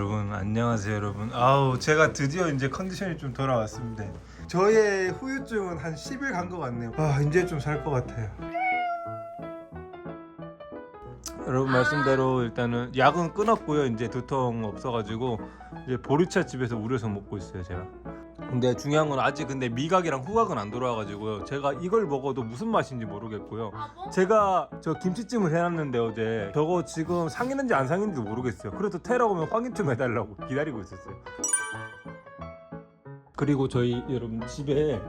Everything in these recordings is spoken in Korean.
여러분 안녕하세요 여러분. 아우 제가 드디어 이제 컨디션이 좀 돌아왔습니다. 저의 후유증은 한 10일 간 것 같네요. 아 이제 좀 살 것 같아요. 여러분 말씀대로 일단은 약은 끊었고요. 이제 두통 없어가지고 이제 보리차 집에서 우려서 먹고 있어요 제가 근데 중요한 건 아직 근데 미각이랑 후각은 안 돌아와가지고요 제가 이걸 먹어도 무슨 맛인지 모르겠고요 아, 뭐? 제가 저 김치찜을 해놨는데 어제 저거 지금 상했는지 안 상했는지 모르겠어요. 그래도 테러 오면 확인 좀 해달라고 기다리고 있었어요. 그리고 저희 여러분 집에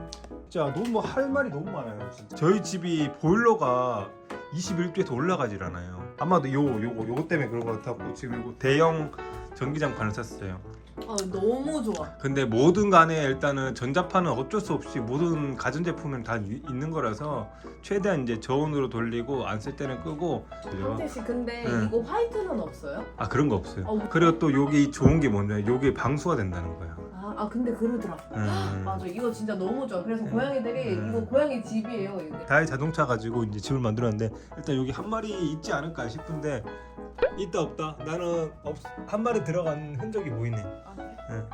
진짜 너무 할 말이 너무 많아요. 진짜. 저희 집이 보일러가 21도에서 올라가질 않아요. 아마도 요 요거 요거 때문에 그런 것 같았고 지금 이거 대형 전기장판을 샀어요. 아 너무 좋아. 근데 뭐든 간에 일단은 전자파는 어쩔 수 없이 모든 가전제품은 다 이- 있는 거라서 최대한 이제 저온으로 돌리고 안 쓸 때는 끄고? 한태 씨 근데 응. 이거 화이트는 없어요? 아 그런 거 없어요. 어. 그리고 또 여기 좋은 게 뭐냐면 여기 방수가 된다는 거야. 아, 아 근데 그러더라. 음. 맞아 이거 진짜 너무 좋아. 그래서 고양이들이 음. 이거 고양이 집이에요 이게. 다이 자동차 가지고 이제 집을 만들었는데 일단 여기 한 마리 있지 않을까 싶은데 있다 없다. 나는 없, 한 마리 들어간 흔적이 보이네. 아, 그래?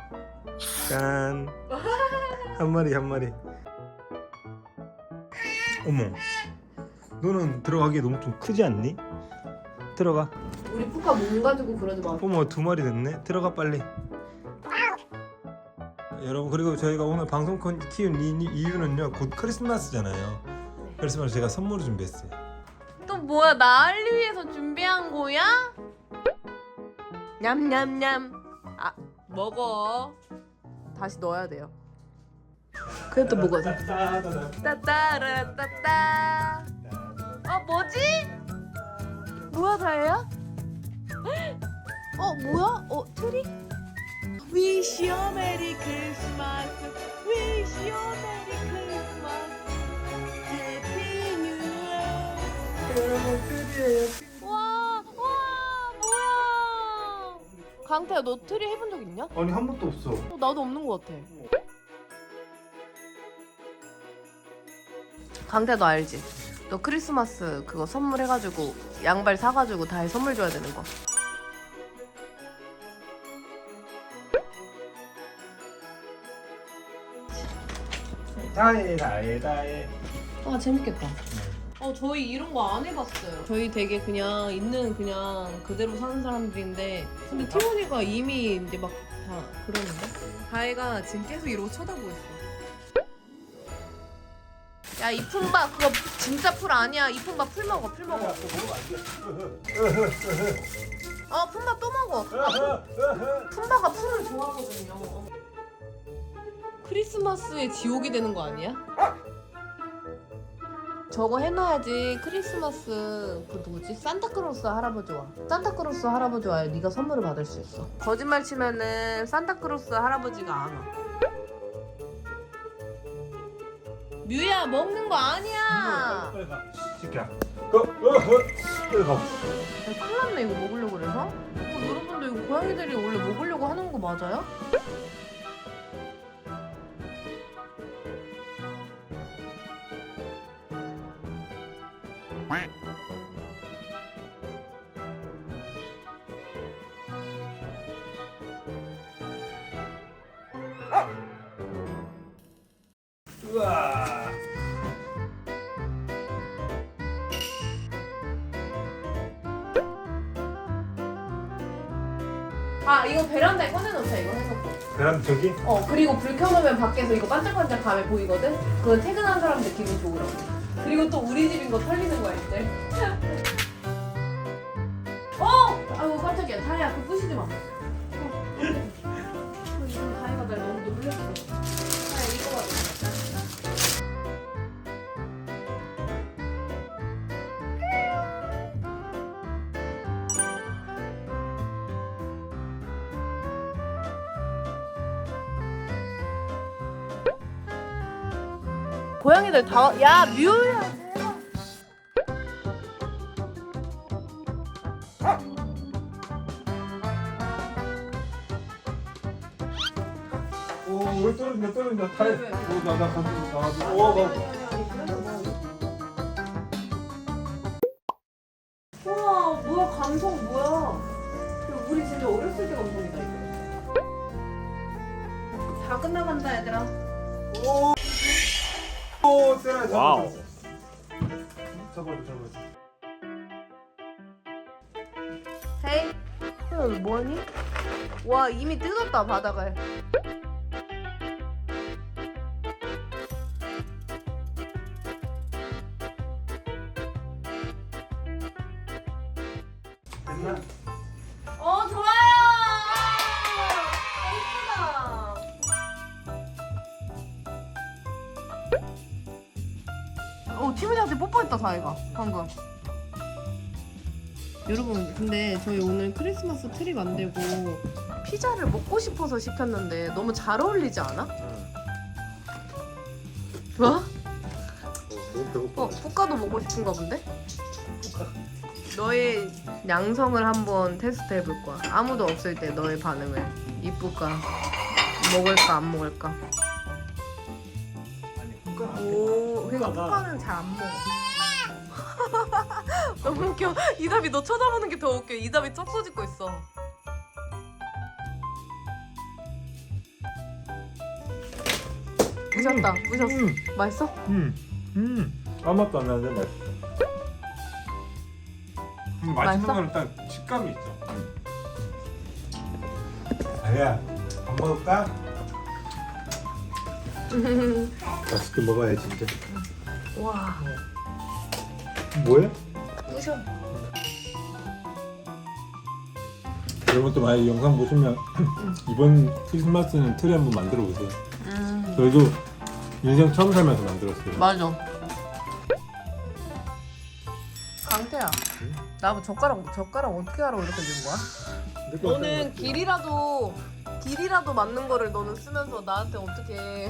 짠. 한 마리 한 마리. 어머. 너는 들어가기에 너무 좀 크지 않니? 들어가. 우리 푸카 몸 가지고 그러지 마. 어머 두 마리 됐네. 들어가 빨리. 여러분 그리고 저희가 오늘 방송 콘 키운 이, 이유는요 곧 크리스마스잖아요. 그래서 제가 선물을 준비했어요. 또 뭐야 나를 위해서 준비한 거야? 냠냠냠. 아 먹어. 다시 넣어야 돼요. 그래 또 뭐가 돼? 따따라따따. 어 뭐지? 뭐야 다혜야? 어 뭐야? 어 트리? Wish you a Merry Christmas. 와, 와, 뭐야? 강태야, 너 트리 해본 적 있냐? 아니 한 번도 없어. 어, 나도 없는 것 같아. 강태 너 알지? 너 크리스마스 그거 선물해가지고 양발 사가지고 다혜 선물 줘야 되는 거. 다해 다해 다해. 아 재밌겠다. 어 저희 이런 거 안 해봤어요. 저희 되게 그냥 있는 그냥 그대로 사는 사람들인데 근데 티모니가 이미 이제 막 다 그러는데? 다혜가 지금 계속 이러고 쳐다보고 있어. 야 이 품바 그거 진짜 풀 아니야. 이 품바 풀 먹어 풀 먹어. 어 품바 또 먹어. 품바가 풀을 좋아하거든요. 크리스마스에 지옥이 되는 거 아니야? 저거 해놔야지 크리스마스 그 누구지? 산타크로스 할아버지 와 산타크로스 할아버지 와야 네가 선물을 받을 수 있어 거짓말 치면은 산타크로스 할아버지가 안 와 뮤야 먹는 거 아니야 빨리 가. 시켜. 어, 어, 어. 빨리 가. 야, 큰일 났네 이거 먹으려고 그래서 어, 여러분들 이거 고양이들이 원래 먹으려고 하는 거 맞아요? 우와. 아 이거 베란다에 꺼내놓자 이거 해서 베란다 저기? 어 그리고 불 켜놓으면 밖에서 이거 반짝반짝 밤에 보이거든? 그거 퇴근한 사람들 기분 좋으라고 그리고 또 우리 집인 거 털리는 부시지 마 고양이들 다, 야, 뮤야! 왜 떨어진다, 떨어진다. 다 왜, 왜? 오, 나, 나, 가, 나, 오, 나. 우와, 뭐야, 감성 뭐야. 이거 우리 진짜 어렸을 때 감성이다, 이거. 끝나간다 얘들아. 오, 세라 잡아. 와우. 잡아, 잡아. 헤이. 형 뭐니? 와 이미 뜯었다 바닥을. 어 좋아요. 예쁘다. 어 티모니한테 뽀뽀했다 사이가 방금. 여러분 근데 저희 오늘 크리스마스 트리 만들고 피자를 먹고 싶어서 시켰는데 너무 잘 어울리지 않아? 뭐? 너무 배고파. 어, 푸까도 먹고 싶은가 본데? 너의 양성을 한번 테스트 해볼 거야. 아무도 없을 때 너의 반응을. 이쁠까? 먹을까 안 먹을까? 아니, 숟가락. 오, 그러니까 푸까가- 푸까는 잘 안 먹어. 너무 웃겨. 이답이 너 쳐다보는 게 더 웃겨. 이답이 쩍소 짓고 있어. 부셨다. 부셨어. 음. 맛있어? 음, 음. 아무 맛도 안 나는데 맛있어. 근데 맛있는 맛있어? 건 일단 식감이 있죠. 아야, 밥 먹을까? 맛있게 먹어야지 진짜. 와, 뭐해? 부셔. 여러분 또 만약 영상 보시면 이번 크리스마스는 트리 한번 만들어 보세요. 음, 저희도 인생 처음 살면서 만들었어요. 맞아. 강태야, 나뭐 젓가락 젓가락 어떻게 하라고 이렇게 준 거야? 너는 길이라도 길이라도 맞는 거를 너는 쓰면서 나한테 어떻게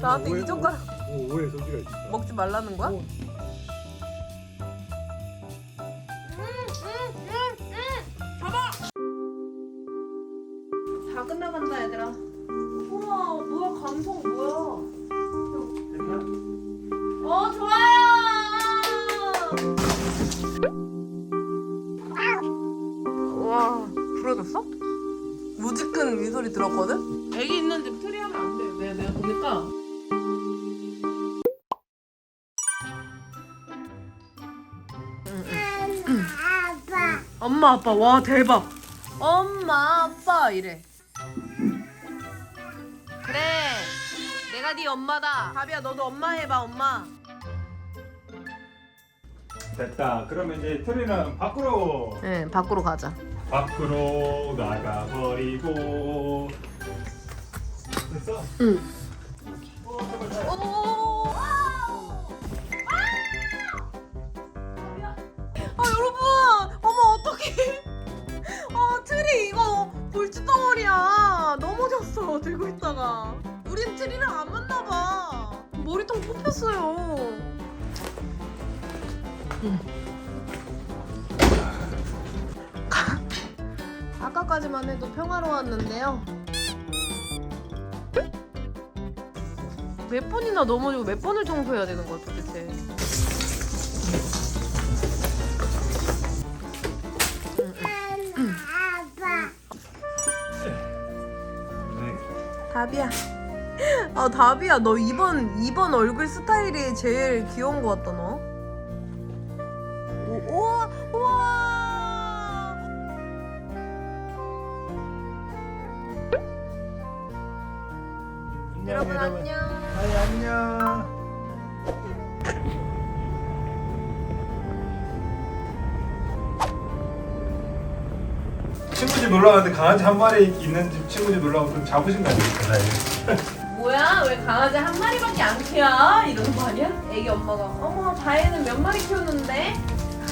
나한테 이 젓가락 오, 오해 소지가 있어. 먹지 말라는 거야? 어. 다 끝나간다 얘들아. 우와 뭐야 감성 뭐야? 와 부러졌어? 무지큰 이 소리 들었거든? 애기 있는 집 트리 하면 안 돼. 내가 내가 보니까. 엄마 아빠 와 대박. 엄마 아빠 이래. 그래. 내가 네 엄마다. 다비야 너도 엄마 해봐 엄마. 됐다. 그러면 이제 트리는 밖으로 네 밖으로 가자. 밖으로 나가버리고 됐어? 응. 오. 아 여러분, 어머 어떡해? 아 트리 이거 볼찌덩어리야. 넘어졌어 들고 있다가. 우린 트리랑 안 맞나 봐. 머리통 뽑혔어요. 아까까지만 해도 평화로웠는데요. 몇 번이나 넘어지고 몇 번을 청소해야 되는 거야 도대체. 네. 다비야. 아 다비야 너 이번 이번 얼굴 스타일이 제일 귀여운 것 같다 너. 여러분 안녕. 아이 안녕. 친구 집 놀러 갔는데 강아지 한 마리 있는 집 친구 집 놀러 좀 잡으신 거 아니에요? 뭐야 왜 강아지 한 마리밖에 안 키워? 이러는 거 아니야? 애기 엄마가 어머 다혜는 몇 마리 키우는데?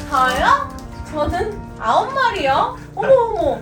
다혜요? 저는 아홉 마리요? 어머 어머